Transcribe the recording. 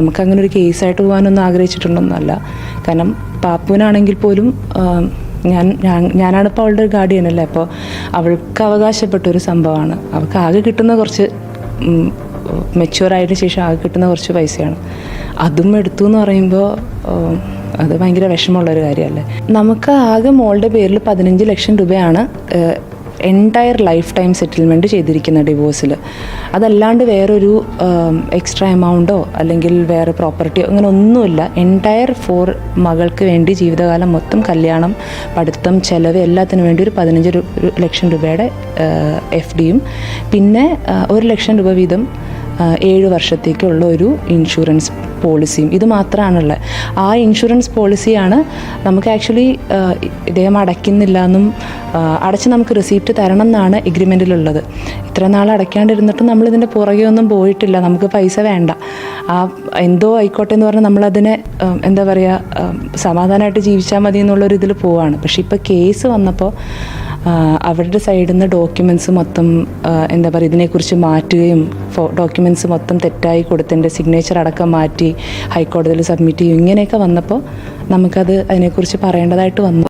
നമുക്ക് അങ്ങനെ ഒരു കേസായിട്ട് പോകാനൊന്നും ആഗ്രഹിച്ചിട്ടുണ്ടൊന്നുമല്ല കാരണം പാപ്പുവിനാണെങ്കിൽ പോലും ഞാൻ ഞാനാണ് ഇപ്പോൾ അവളുടെ ഒരു ഗാർഡിയൻ അല്ലേ? അപ്പോൾ അവൾക്ക് അവകാശപ്പെട്ട ഒരു സംഭവമാണ്. അവൾക്ക് ആകെ കിട്ടുന്ന കുറച്ച് മെച്യൂർ ആയതിനു ശേഷം ആകെ കിട്ടുന്ന കുറച്ച് പൈസയാണ്. അതും എടുത്തു എന്ന് പറയുമ്പോൾ അത് ഭയങ്കര വിഷമമുള്ളൊരു കാര്യമല്ലേ? നമുക്ക് ആകെ മോളുടെ പേരിൽ പതിനഞ്ച് ലക്ഷം രൂപയാണ് എന്റയർ ലൈഫ് ടൈം സെറ്റിൽമെന്റ് ചെയ്തിരിക്കുന്ന ഡിവോഴ്സിൽ അതല്ലാണ്ട് വേറൊരു എക്സ്ട്രാ എമൗണ്ടോ അല്ലെങ്കിൽ വേറെ പ്രോപ്പർട്ടിയോ അങ്ങനെ ഒന്നുമില്ല. എന്റയർ ഫോർ മകൾക്ക് വേണ്ടി ജീവിതകാലം മൊത്തം കല്യാണം പഠിത്തം ചെലവ് എല്ലാത്തിനും വേണ്ടി ഒരു പതിനഞ്ച് ലക്ഷം രൂപയുടെ എഫ് ഡിയും പിന്നെ ഒരു ലക്ഷം രൂപ വീതം ഏഴ് വർഷത്തേക്കുള്ള ഒരു ഇൻഷുറൻസ് പോളിസിയും ഇത് മാത്രമാണുള്ളത് ആ ഇൻഷുറൻസ് പോളിസിയാണ് നമുക്ക് ആക്ച്വലി ഇദ്ദേഹം അടയ്ക്കുന്നില്ല എന്നും അടച്ച് നമുക്ക് റിസീപ്റ്റ് തരണം എന്നാണ് എഗ്രിമെന്റിലുള്ളത് ഇത്ര നാൾ അടയ്ക്കാണ്ടിരുന്നിട്ടും നമ്മൾ ഇതിന്റെ പുറകെ ഒന്നും പോയിട്ടില്ല. നമുക്ക് പൈസ വേണ്ട. ആ എന്തോ ആയിക്കോട്ടെ എന്ന് പറഞ്ഞാൽ നമ്മളതിനെ എന്താ പറയുക സമാധാനമായിട്ട് ജീവിച്ചാൽ മതി എന്നുള്ളൊരു ഇതിൽ പോവാണ്. പക്ഷേ ഇപ്പോൾ കേസ് വന്നപ്പോൾ അവരുടെ സൈഡിൽ നിന്ന് ഡോക്യുമെന്റ്സ് മൊത്തം എന്താ പറയുക ഇതിനെക്കുറിച്ച് മാറ്റുകയും ഡോക്യുമെന്റ്സ് മൊത്തം തെറ്റായി കൊടുത്തതിന്റെ സിഗ്നേച്ചർ അടക്കം മാറ്റി ഹൈക്കോടതിയിൽ സബ്മിറ്റ് ചെയ്യും ഇങ്ങനെയൊക്കെ വന്നപ്പോൾ നമുക്കത് അതിനെക്കുറിച്ച് പറയേണ്ടതായിട്ട് വന്നു.